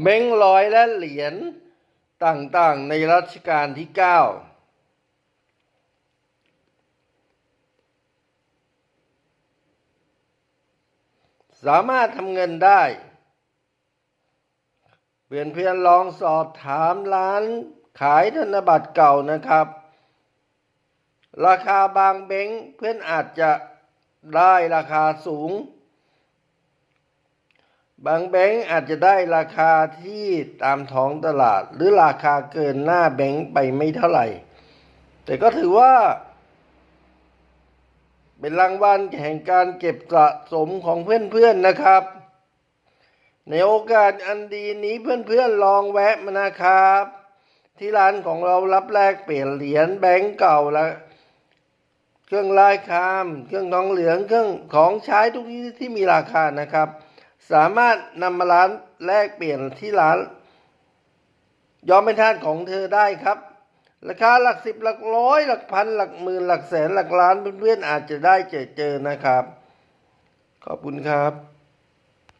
เม้งลอยและเหรียญต่างๆ ในรัชกาลที่ 9 สามารถทำเงินได้ เพื่อนเพื่อนลองสอบถามร้านขายธนบัตรเก่านะครับ ราคาบางเบ้งเพื่อนอาจจะได้ราคาสูง บางแบงก์อาจจะได้ราคาที่ตามท้องตลาด หรือราคาเกินหน้าแบงก์ไปไม่เท่าไหร่ แต่ก็ถือว่า เป็นรางวัลแห่งการเก็บสะสมของเพื่อนๆนะครับ ในโอกาสอันดีนี้เพื่อนๆลองแวะมานะครับ ที่ร้านของเรารับแลกเปลี่ยนเหรียญแบงก์เก่าและเครื่องลายคาม เครื่องทองเหลืองเครื่องของใช้ทุกที่ที่มีราคานะครับ สามารถนำมาร้านแลกเปลี่ยนที่ร้าน ยอมเป็นทาสของเธอได้ครับ ราคาหลักสิบหลักร้อยหลักพันหลักหมื่นหลักแสนหลักล้านเพื่อนๆอาจจะได้เจอเจอนะครับ ขอบคุณครับ